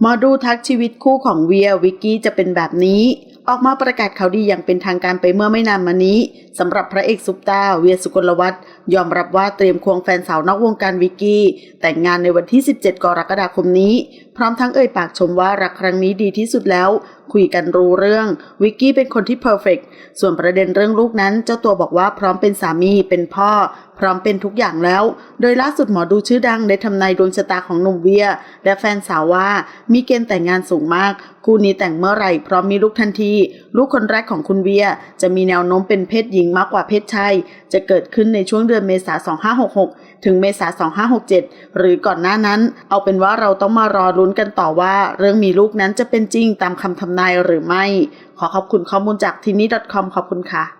หมอดูทักชีวิตคู่ของเวียวิกกี้จะเป็นแบบนี้ ออกมาประกาศข่าวดีอย่างเป็นทางการไปเมื่อไม่นานมานี้ สำหรับพระเอกซุปตาเวียสุกลวัฒน์ยอมรับว่าเตรียมควงแฟนสาวนอกวงการวิกกี้ แต่งงานในวันที่ 17 กรกฎาคมนี้ พร้อมทั้งเอ่ยปากชมว่ารักครั้งนี้ดีที่สุดแล้ว คุยกันรู้เรื่อง วิกกี้เป็นคนที่เพอร์เฟกส่วนประเด็นเรื่องลูกนั้น เจ้าตัวบอกว่าพร้อมเป็นสามีเป็นพ่อ พร้อมเป็นทุกอย่างแล้ว โดยล่าสุดหมอดูชื่อดังได้ทำนายดวงชะตาของหนุ่มเวีย และแฟนสาวว่ามีเกณฑ์แต่งงานสูงมาก คู่นี้แต่งเมื่อไหร่พร้อมมีลูกทันที ลูกคนแรกของคุณเวีย จะมีแนวโน้มเป็นเพศหญิงมากกว่าเพศชายจะเกิดขึ้นในช่วงเดือนเมษา2566 ถึงเมษา2567 หรือก่อนหน้านั้น เอาเป็นว่าเราต้องมารอลุ้นกันต่อว่า เรื่องมีลูกนั้นจะเป็นจริงตามคำทำนายหรือไม่ ขอขอบคุณข้อมูลจากทีนี้ .com ขอบคุณค่ะ